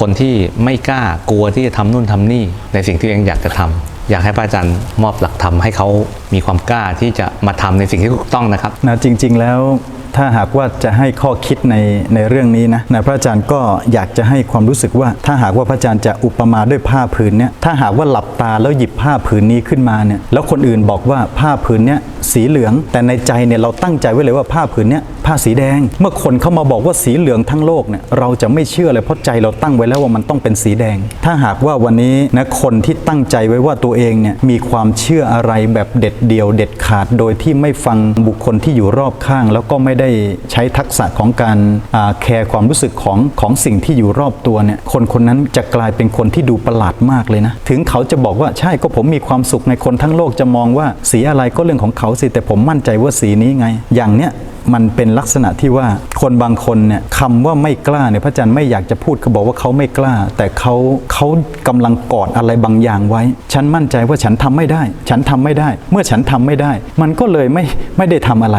คนที่ไม่กล้ากลัวที่จะทำนู่นทำนี่ในสิ่งที่เองอยากจะทำอยากให้พระอาจารย์มอบหลักธรรมให้เขามีความกล้าที่จะมาทำในสิ่งที่ถูกต้องนะครับนะจริง ๆ แล้ว ถ้าหากว่าจะให้ข้อคิดในในเรื่องนี้นะนะพระอาจารย์ก็อยากจะให้ความรู้สึกว่า ถ้าหากว่าพระอาจารย์จะอุปมาด้วยผ้าผืนเนี้ยถ้าหากว่าหลับตาแล้วหยิบผ้าผืนนี้ขึ้นมาเนี่ยแล้วคนอื่นบอกว่าผ้าผืนเนี้ยสีเหลือง แต่ในใจเนี่ยเราตั้งใจไว้เลยว่าผ้าผืนเนี้ยผ้าสีแดง เมื่อคนเข้ามาบอกว่าสีเหลืองทั้งโลกเนี่ยเราจะไม่เชื่อเลยเพราะใจเราตั้งไว้แล้วว่ามันต้องเป็นสีแดง ถ้าหากว่าวันนี้นะคนที่ตั้งใจไว้ว่าตัวเองเนี่ยมีความเชื่ออะไรแบบเด็ดเดียวเด็ดขาด โดยที่ไม่ฟังบุคคลที่อยู่รอบข้างแล้วก็ไม่ได้ใช้ทักษะของการแคร์ความรู้สึกของของสิ่งที่อยู่รอบตัวเนี่ยคนคนนั้นจะกลายเป็นคนที่ดูประหลาดมากเลยนะ ถึงเขาจะบอกว่าใช่ก็ผมมีความสุขในคนทั้งโลกจะมองว่าสีอะไรก็เรื่องของเขาสิแต่ผมมั่นใจว่าสีนี้ไง อย่างเนี้ยมันเป็นลักษณะที่ว่าคนบางคนเนี่ยคำว่าไม่กล้าเนี่ยพระอาจารย์ไม่อยากจะพูดเขาบอกว่าเขาไม่กล้า แต่เขาเขากำลังกอดอะไรบางอย่างไว้ ฉันมั่นใจว่าฉันทำไม่ได้ ฉันทำไม่ได้ เมื่อฉันทำไม่ได้ มันก็เลยไม่ไม่ได้ทำอะไร